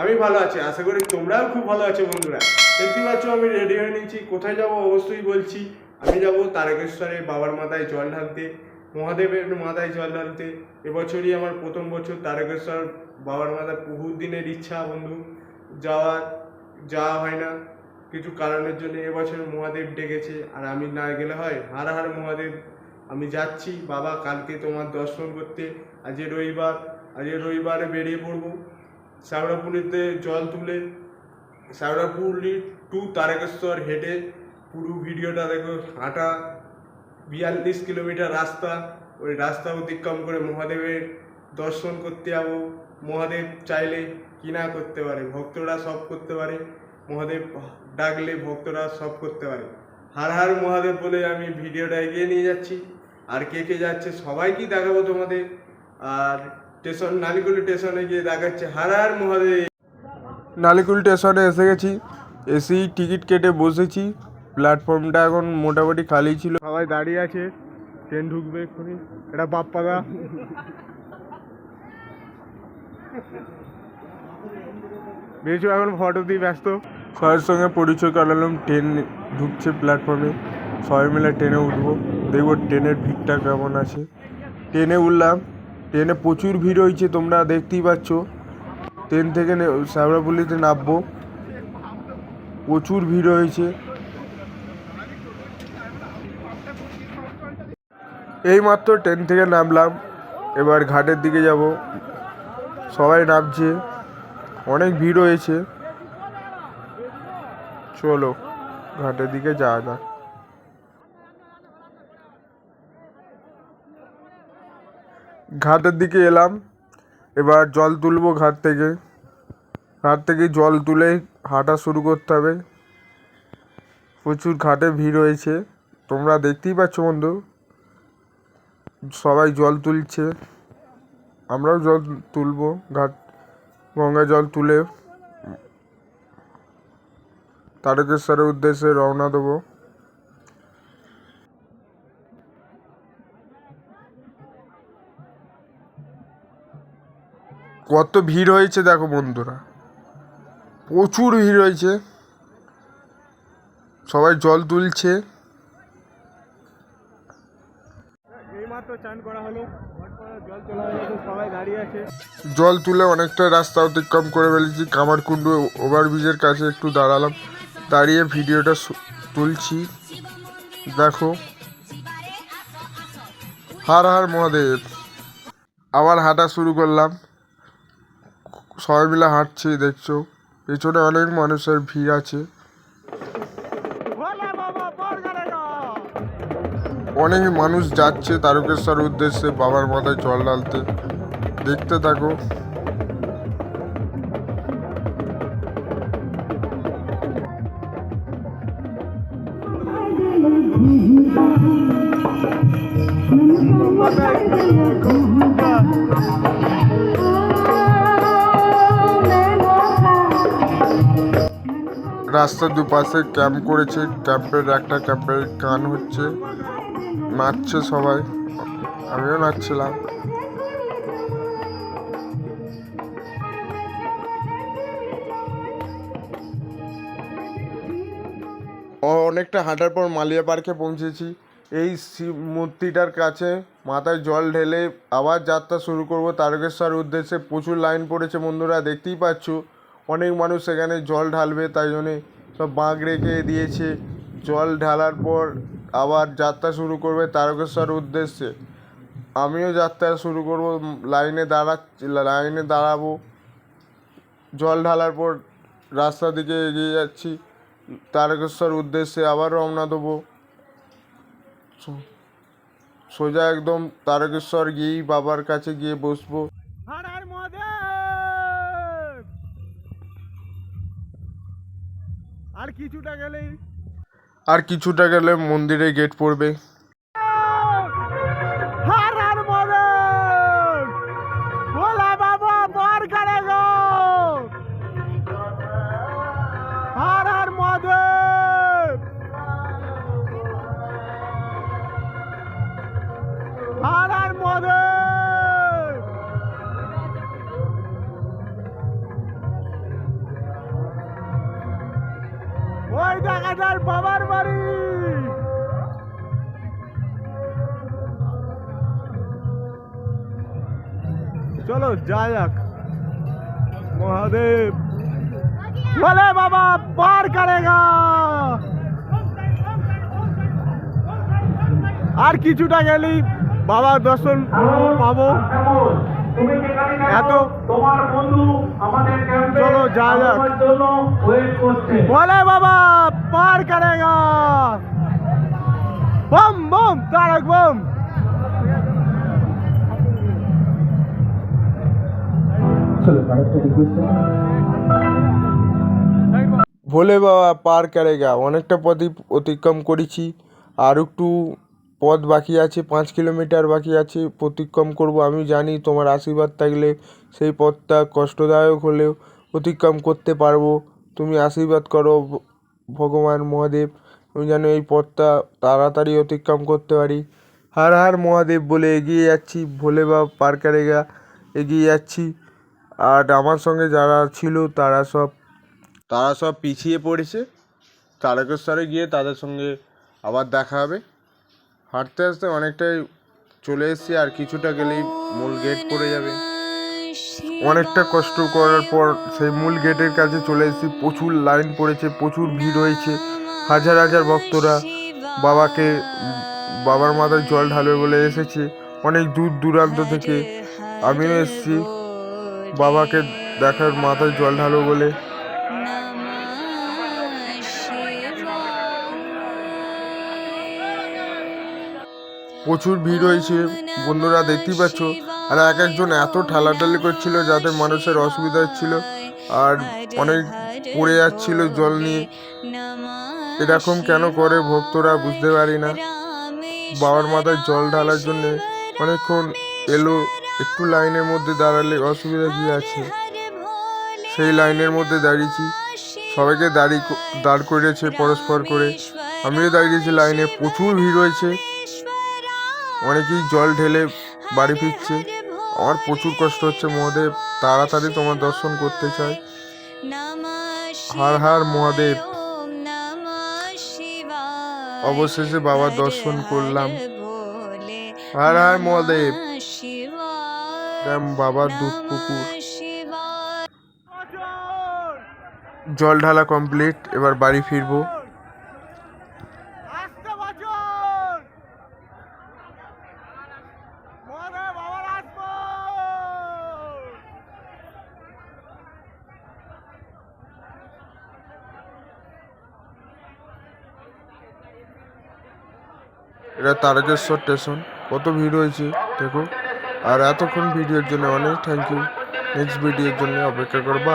আমি ভালো আছি, আশা করি তোমরাও খুব ভালো আছো বন্ধুরা। দেখতে পাচ্ছ, আমি রেডি হয়ে নিয়েছি। কোথায় যাব অবশ্যই বলছি। আমি যাব তারকেশ্বরে বাবার মাথায় জল ঢালতে, মহাদেবের মাথায় জল ঢালতে। এবছরই আমার প্রথম বছর তারকেশ্বর বাবার মাথায় বহু দিনের ইচ্ছা বন্ধু। যাওয়ার যাওয়া হয় না। কিছু কারণের জন্য এবছর মহাদেব ডেকেছে। আর আমি না গেলে হয়, হার হার মহাদেব। আমি যাচ্ছি, বাবা কালকে তোমার দর্শন করতে। আজকে রবিবার, আজকে রবিবারে বেরিয়ে পড়ব। শ্যাওড়াপুলিতে জল তুলে শ্যাওড়াপুলি টু তারকেশ্বর হেঁটে পুরো ভিডিওটা দেখো, হাঁটা, বিয়াল্লিশ কিলোমিটার রাস্তা, ওই রাস্তা অতিক্রম করে মহাদেবের দর্শন করতে যাব। মহাদেব চাইলে কি না করতে পারে, ভক্তরা সব করতে পারে, মহাদেব ডাকলে ভক্তরা সব করতে পারে। হার হার মহাদেব বলে আমি ভিডিওটা এগিয়ে নিয়ে যাচ্ছি। আর কে কে যাচ্ছে সবাইকেই দেখাবো তোমাদের। আর স্টেশন নালিকুলি স্টেশনে গিয়ে দেখাচ্ছে হার হার মহাদেব। নালিকুল স্টেশনে এসে গেছি। এসি টিকিট কেটে বসেছি। প্ল্যাটফর্মটা এখন মোটামুটি খালি ছিল। সবাই দাঁড়িয়ে আছে। ট্রেন ঢুকবে এক্ষুনি। এটা বাপ্পাদা। বেশু এখন ফটো দিয়ে ব্যস্ত? সবার সঙ্গে পরিচয় করালাম ট্রেন ঢুকছে প্ল্যাটফর্মে। সবাই মিলে ট্রেনে উঠবো। দেখব ট্রেনের ভিড়টা কেমন আছে। ট্রেনে উঠলাম। ট্রেনে প্রচুর ভিড় হয়েছে, তোমরা দেখতেই পাচ্ছ। ট্রেন থেকে নে- নামবো। প্রচুর ভিড় হয়েছে। এইমাত্র ট্রেন থেকে নামলাম, এবার ঘাটের দিকে যাব। সবাই নামছে, অনেক ভিড় হয়েছে। চলো, ঘাটের দিকে যাওয়া যাক। ঘাটের দিকে এলাম, এবার জল তুলবো ঘাট থেকে। ঘাট থেকে জল তুলে হাঁটা শুরু করতে হবে। প্রচুর ঘাটে ভিড় হয়েছে তোমরা দেখতেই পাচ্ছ বন্ধু, সবাই জল তুলছে। আমরাও জল তুলবো ঘাট, গঙ্গা জল তুলে। তারকেশ্বরের উদ্দেশ্যে রওনা দেবো। কত ভিড় হয়েছে দেখো বন্ধুরা। প্রচুর ভিড় হয়েছে। সবাই জল তুলছে। জল তুলে অনেকটা রাস্তা অতিক্রম করে ফেলেছি। কামারকুণ্ডু ওভারব্রিজের কাছে একটু দাঁড়ালাম। দাঁড়িয়ে ভিডিওটা তুলছি। দেখো। হার হার মহাদেব। আবার হাঁটা শুরু করলাম। সবাই মিলে হাঁটছি, দেখছ? পেছনে অনেক মানুষের ভিড় আছে। অনেক মানুষ যাচ্ছে তারকেশ্বর উদ্দেশ্যে বাবার মাথায় জল ঢালতে। দেখতে থাকো। রাস্তার দুপাশে ক্যাম্প করেছে। ক্যাম্পের একটা ক্যাম্পের গান হচ্ছে। নাচছে সবাই। আমিও নাচছিলাম। অনেকটা হাঁটার পর মালিয়া পার্কে পৌঁছেছি। এই শিব মূর্তিটার কাছে মাথায় জল ঢেলে আবার যাত্রা শুরু করব। তারকেশ্বর উদ্দেশ্যে প্রচুর লাইন পড়েছে বন্ধুরা, দেখতেই পাচ্ছ। অনেক মানুষ সেখানে জল ঢালবে, তাই জন্যে সব বাঁক রেখে দিয়েছে। জল ঢালার পর আবার যাত্রা শুরু করবে তারকেশ্বর উদ্দেশ্যে। আমিও যাত্রা শুরু করব, লাইনে দাঁড়াচ্ছি লাইনে দাঁড়াবো। জল ঢালার পর রাস্তা দিকে এগিয়ে যাচ্ছি, তারকেশ্বর উদ্দেশ্যে আবার রওনা দেবো। সোজা একদম তারকেশ্বর গিয়েই বাবার কাছে গিয়ে বসবো। আর কিছুটা গেলে মন্দিরে গেট পড়বে। চলো যা যাক। মহাদেব। বলে বাবা পার করেগা। আর কিছুটা গেলেই বাবার দর্শন পাবো। এত। তোমার বন্ধু আমাদের চলো, যা যাক। বলে বাবা পার করেগা। বম বম তারক বম। ভোলে বাবা পার করেগা অনেকটা পথই অতিক্রম করেছি। আর একটু পথ বাকি আছে, পাঁচ কিলোমিটার বাকি আছে, অতিক্রম করব। আমি জানি তোমার আশীর্বাদ থাকলে সেই পথটা কষ্টদায়ক হলেও অতিক্রম করতে পারব। তুমি আশীর্বাদ করো ভগবান মহাদেব। আমি যেন এই পথটা তাড়াতাড়ি অতিক্রম করতে পারি। হার হার মহাদেব বলে এগিয়ে যাচ্ছি। ভোলে পার করেগা এগিয়ে যাচ্ছি। আর আমার সঙ্গে যারা ছিল তারা সব তারা সব পিছিয়ে পড়েছে। তারকেশ্বরে গিয়ে তাদের সঙ্গে আবার দেখা হবে। হাঁটতে হাঁটতে অনেকটাই চলে এসেছি আর কিছুটা গেলেই মূল গেট পড়ে যাবে। অনেকটা কষ্ট করার পর সেই মূল গেটের কাছে চলে এসেছি। প্রচুর লাইন পড়েছে প্রচুর ভিড় হয়েছে। হাজার হাজার ভক্তরা বাবাকে বাবার মাথায় জল ঢালবে বলে এসেছে। অনেক দূর দূরান্ত থেকে আমিও এসেছি। বাবাকে দেখার মাথায় জল ঢালো বলে। প্রচুর ভিড় হয়েছে। বন্ধুরা দেখতেই পাচ্ছ, আর এক একজন এত ঠালাঠালি করছিল যাতে মানুষের অসুবিধা হচ্ছিল, আর অনেক পড়ে যাচ্ছিল জল নিয়ে। এরকম কেন করে ভক্তরা বুঝতে পারি না। বাবার মাথায় জল ঢালার জন্যে অনেকক্ষণ এলো একটু লাইনের মধ্যে দাঁড়ালে অসুবিধা কি আছে? সেই লাইনের মধ্যে দাঁড়িয়েছি। সবাইকে দাঁড়ি দাঁড় করেছে পরস্পর করে। আমিও দাঁড়িয়েছি লাইনে। প্রচুর ভিড় হয়েছে। অনেকেই জল ঢেলে বাড়ি ফিরছে। আমার প্রচুর কষ্ট হচ্ছে। মহাদেব, তাড়াতাড়ি তোমার দর্শন করতে চাই। হার হার মহাদেব। অবশেষে বাবার দর্শন করলাম। হার হার মহাদেব। রাম বাবার দুধ পুকুর। জল ঢালা কমপ্লিট এবার বাড়ি ফিরবো। এটা তারকেশ্বর স্টেশন কত ভিড় হয়েছে দেখো। আর এতক্ষণ ভিডিওর জন্য অনেক থ্যাংক ইউ নেক্সট ভিডিওর জন্য অপেক্ষা করবা